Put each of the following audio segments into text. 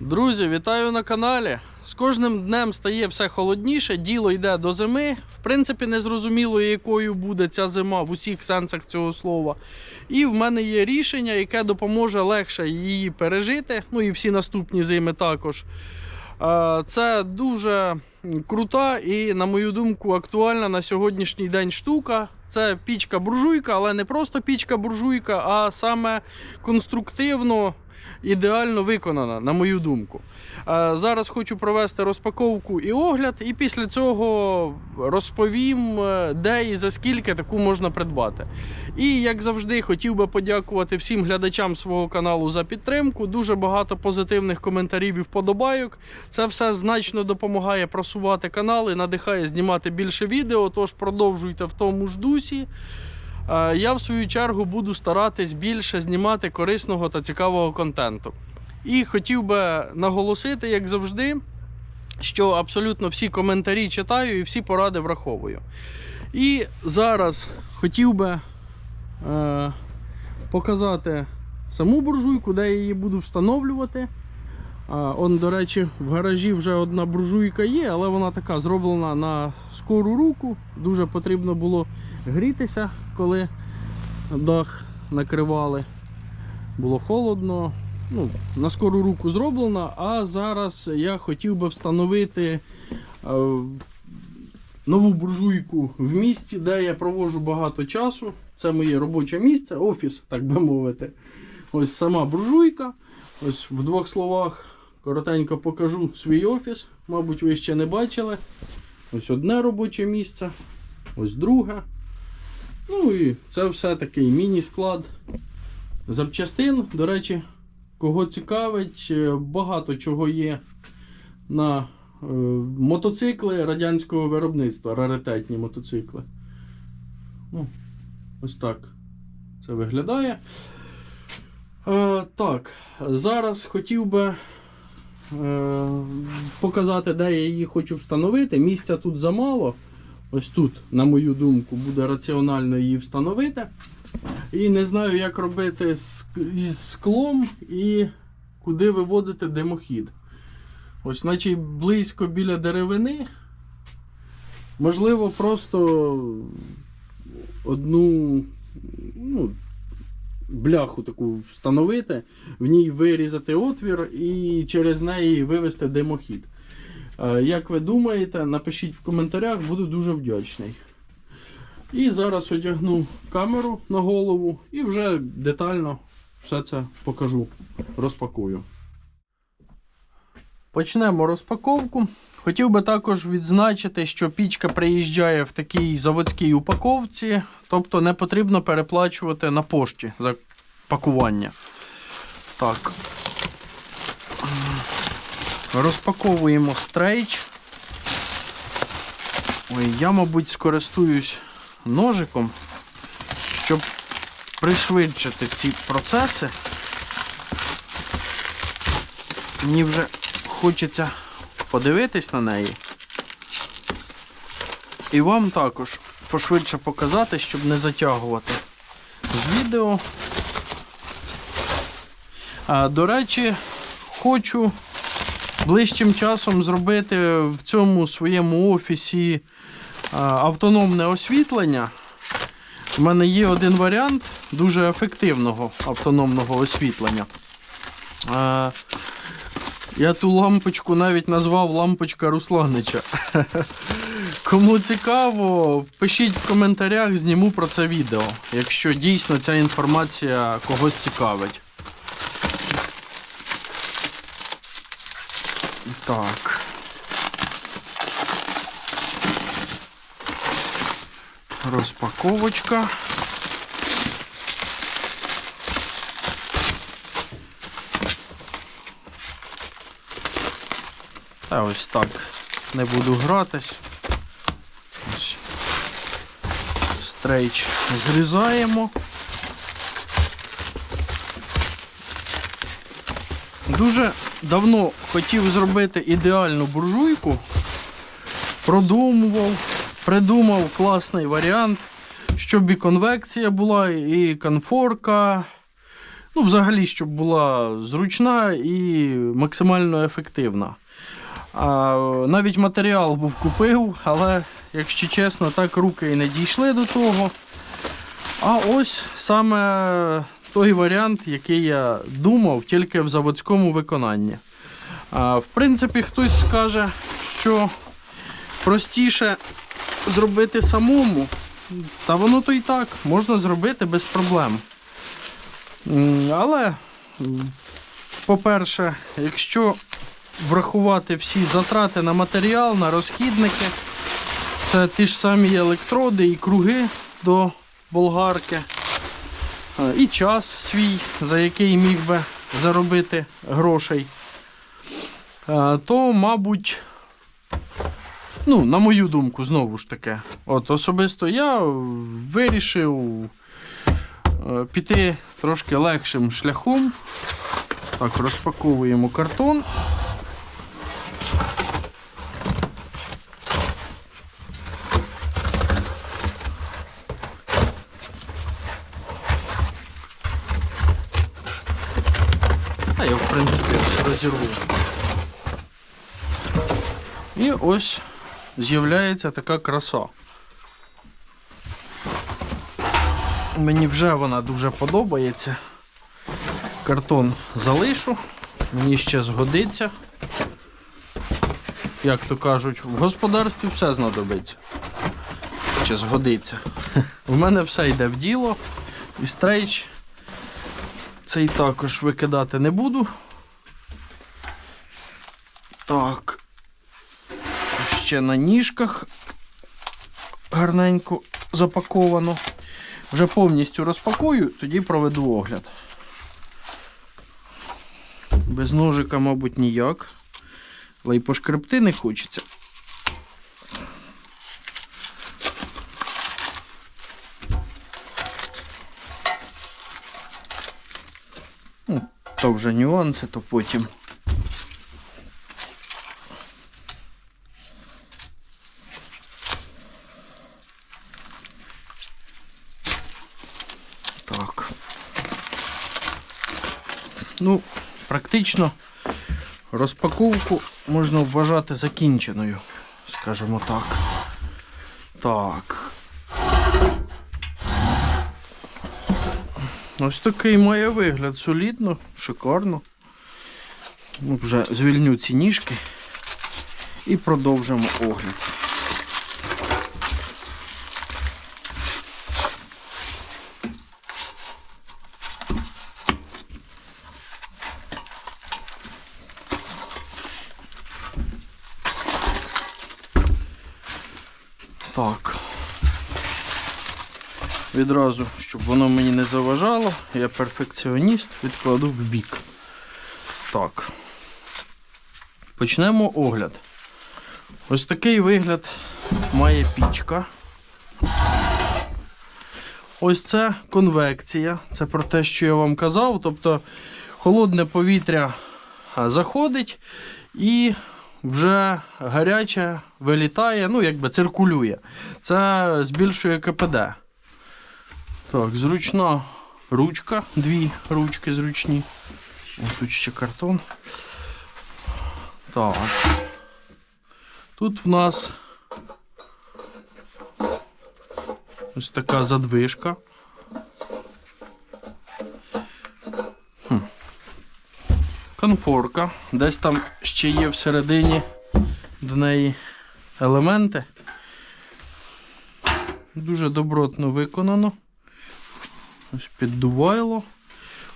Друзі, вітаю на каналі. З кожним днем стає все холодніше, діло йде до зими. В принципі, не зрозуміло, якою буде ця зима в усіх сенсах цього слова. І в мене є рішення, яке допоможе легше її пережити. Ну і всі наступні зими також. Це дуже крута і, на мою думку, актуальна на сьогоднішній день штука. Це пічка-буржуйка, але не просто пічка-буржуйка, а саме конструктивно ідеально виконана, на мою думку. Е, Зараз хочу провести розпаковку і огляд, і після цього розповім, е, де і за скільки таку можна придбати. І як завжди, хотів би подякувати всім глядачам свого каналу за підтримку. Дуже багато позитивних коментарів і вподобайок. Це все значно допомагає просувати канал і надихає знімати більше відео. Тож продовжуйте в тому ж дусі. Е, Я в свою чергу буду старатись більше знімати корисного та цікавого контенту. І хотів би наголосити, як завжди, що абсолютно всі коментарі читаю і всі поради враховую. І зараз хотів би е, показати саму буржуйку, де я її буду встановлювати. А, он, до речі, в гаражі вже одна буржуйка є, але вона така зроблена на скору руку. Дуже потрібно було грітися, коли дах накривали. Було холодно. Ну, на скору руку зроблена, а зараз я хотів би встановити е, нову буржуйку в місті, де я проводжу багато часу. Це моє робоче місце, офіс, так би мовити. Ось сама буржуйка. Ось в двох словах коротенько покажу свій офіс. Мабуть, ви ще не бачили. Ось одне робоче місце, ось друге. Ну і це все такий міні-склад запчастин. До речі, кого цікавить, е, багато чого є на е, мотоцикли радянського виробництва, раритетні мотоцикли. Ну, ось так це виглядає. Е, так, зараз хотів би е, показати, де я її хочу встановити. Місця тут замало. Ось тут, на мою думку, буде раціонально її встановити. І не знаю, як робити з, склом і куди виводити димохід. Ось, наче близько біля деревини. Можливо, просто одну ну, бляху таку встановити, в ній вирізати отвір і через неї вивести димохід. Е, Як ви думаєте, напишіть в коментарях, буду дуже вдячний. І зараз одягну камеру на голову і вже детально все це покажу, розпакую. Почнемо розпаковку. Хотів би також відзначити, що пічка приїжджає в такій заводській упаковці, тобто не потрібно переплачувати на пошті за пакування. Так. Розпаковуємо стрейч. Ой, я, мабуть, скористуюсь ножиком, щоб пришвидшити ці процеси. Мені вже хочеться подивитись на неї. І вам також пошвидше показати, щоб не затягувати з відео. А, до речі, хочу ближчим часом зробити в цьому своєму офісі автономне освітлення. У мене є один варіант дуже ефективного автономного освітлення. Я ту лампочку навіть назвав лампочка Русланича. Кому цікаво, пишіть в коментарях, зніму про це відео, якщо дійсно ця інформація когось цікавить. Так. Розпаковочка. Та ось так. Не буду гратись. Ось. Стрейч зрізаємо. Дуже давно хотів зробити ідеальну буржуйку. Продумував, придумав класний варіант, щоб і конвекція була, і конфорка. Ну, взагалі, щоб була зручна і максимально ефективна. А, навіть матеріал був купив, але, якщо чесно, так руки і не дійшли до того. А ось саме той варіант, який я думав, тільки в заводському виконанні. В принципі, хтось скаже, що простіше зробити самому, та воно то і так можна зробити без проблем. Але, по-перше, якщо врахувати всі затрати на матеріал, на розхідники, це ті ж самі електроди і круги до болгарки, і час свій, за який міг би заробити грошей, е, то, мабуть, ну, на мою думку, знову ж таки, от особисто я вирішив е, піти трошки легшим шляхом. Так, розпаковуємо картон. А я, в принципі, ось розірву. І ось з'являється така краса. Мені вже вона дуже подобається. Картон залишу, мені ще згодиться. Як то кажуть, в господарстві все знадобиться. Чи згодиться. У мене все йде в діло. І стрейч цей також викидати не буду. Так. Ще на ніжках гарненько запаковано. Вже повністю розпакую, тоді проведу огляд. Без ножика, мабуть, ніяк. Але й пошкребти не хочеться. Ну, то вже нюанси, то потім. Так. Ну, практично розпаковку можна вважати закінченою, скажімо так. Так. Ось такий має вигляд солідно, шикарно. Вже звільню ці ніжки і продовжимо огляд. Так. Відразу, щоб воно мені не заважало, я перфекціоніст, відкладу в бік. Так. Почнемо огляд. Ось такий вигляд має пічка. Ось це конвекція. Це про те, що я вам казав. Тобто холодне повітря заходить і вже гаряче вилітає, ну, якби циркулює. Це збільшує КПД. Так, зручна ручка, дві ручки зручні. Ось тут ще картон. Так. Тут в нас ось така задвижка. Хм. Конфорка. Десь там ще є всередині до неї елементи. Дуже добротно виконано. Ось піддувайло.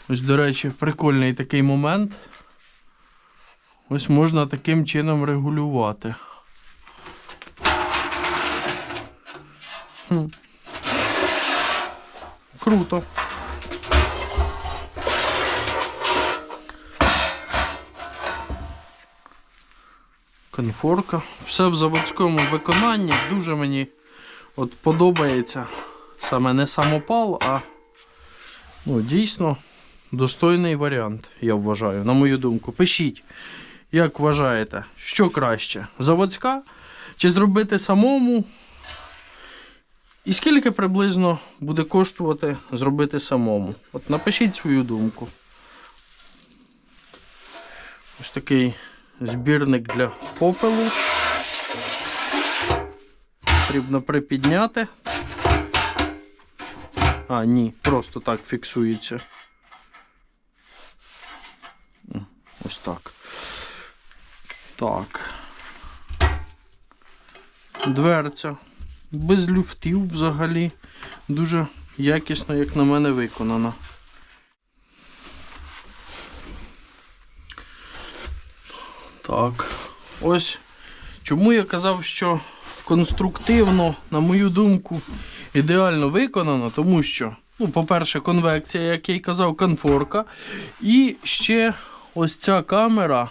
Ось, до речі, прикольний такий момент. Ось можна таким чином регулювати. Круто. Конфорка. Все в заводському виконанні. Дуже мені от подобається саме не самопал, а ну, дійсно достойний варіант, я вважаю, на мою думку. Пишіть, як вважаєте, що краще? Заводська? Чи зробити самому? І скільки приблизно буде коштувати зробити самому? От напишіть свою думку. Ось такий збірник для попелу. Потрібно припідняти. А, ні, просто так фіксується. Ось так. Так. Дверця. Без люфтів взагалі. Дуже якісно, як на мене, виконана. Так. Ось чому я казав, що конструктивно, на мою думку, ідеально виконано, тому що, ну, по-перше, конвекція, як я й казав, конфорка. І ще ось ця камера.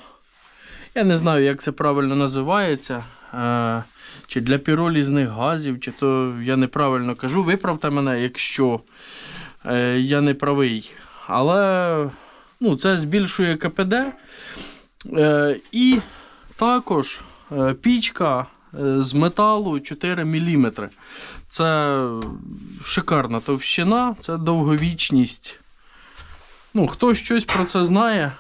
Я не знаю, як це правильно називається. Е, чи для піролізних газів, чи то я неправильно кажу. Виправте мене, якщо е, я не правий. Але ну, це збільшує КПД. Е, і також пічка з металу 4 мм. Це шикарна товщина, це довговічність. Ну, хто щось про це знає,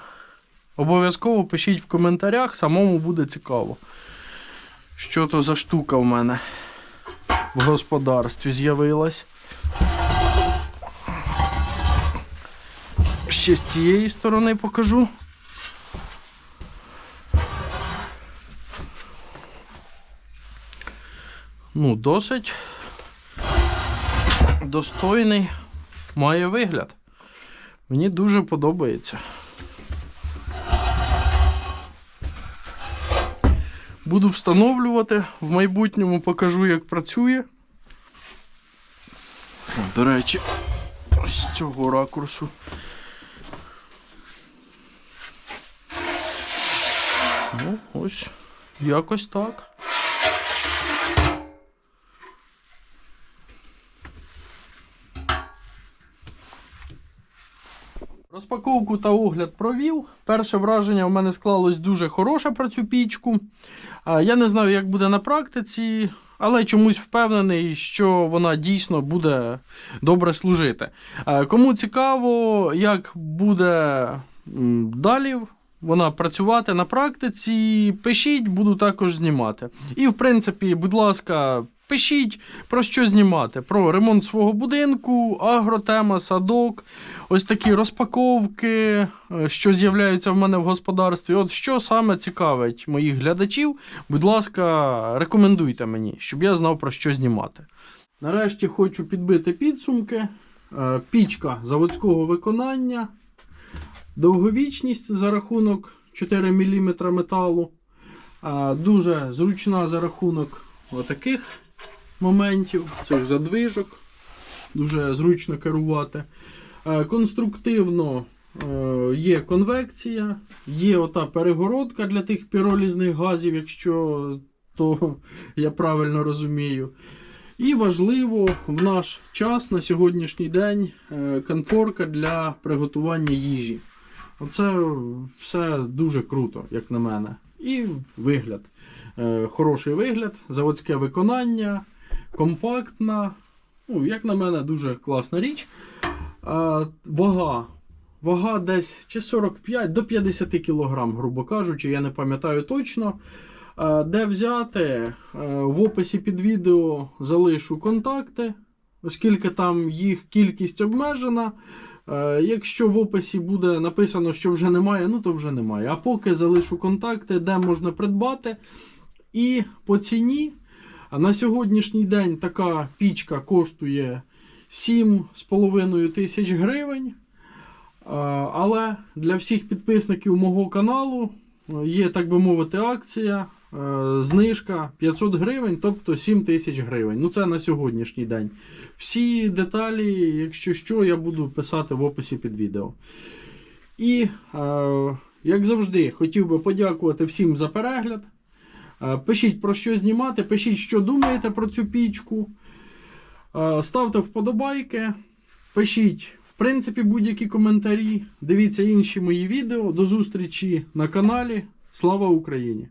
обов'язково пишіть в коментарях, самому буде цікаво. Що то за штука в мене в господарстві з'явилась. Ще з тієї сторони покажу. Ну, досить достойний має вигляд. Мені дуже подобається. Буду встановлювати, в майбутньому покажу, як працює. До речі, з цього ракурсу. Ну, ось якось так. Розпаковку та огляд провів. Перше враження в мене склалось дуже хороше про цю пічку. Я не знаю, як буде на практиці, але чомусь впевнений, що вона дійсно буде добре служити. Кому цікаво, як буде далі вона працювати на практиці, пишіть, буду також знімати. І, в принципі, будь ласка. Пишіть про що знімати: про ремонт свого будинку, агротема, садок, ось такі розпаковки, е, що з'являються в мене в господарстві. От що саме цікавить моїх глядачів, будь ласка, рекомендуйте мені, щоб я знав про що знімати. Нарешті хочу підбити підсумки. Е, Пічка заводського виконання, довговічність за рахунок 4 мм металу. Е, Дуже зручна за рахунок отаких моментів, цих задвижок. Дуже зручно керувати. Е, Конструктивно е, є конвекція, є ота перегородка для тих піролізних газів, якщо то я правильно розумію. І важливо в наш час на сьогоднішній день е, конфорка для приготування їжі. Оце все дуже круто, як на мене. І вигляд. Хороший вигляд, заводське виконання, компактна. Ну, як на мене, дуже класна річ. А, вага. Вага десь чи 45 до 50 кг, грубо кажучи, я не пам'ятаю точно. А, де взяти? А, в описі під відео залишу контакти, оскільки там їх кількість обмежена. Е, Якщо в описі буде написано, що вже немає, ну то вже немає. А поки залишу контакти, де можна придбати. І по ціні на сьогоднішній день така пічка коштує 7,5 тисяч гривень. Але для всіх підписників мого каналу е, є, так би мовити, акція. е, Знижка 500 гривень, тобто 7 тисяч гривень. Ну це на сьогоднішній день. Всі деталі, якщо що, я буду писати в описі під відео. І, е, як завжди, хотів би подякувати всім за перегляд. Е, Пишіть про що знімати, пишіть, що думаєте про цю пічку. Е, Ставте вподобайки, пишіть, в принципі, будь-які коментарі. Дивіться інші мої відео. До зустрічі на каналі. Слава Україні!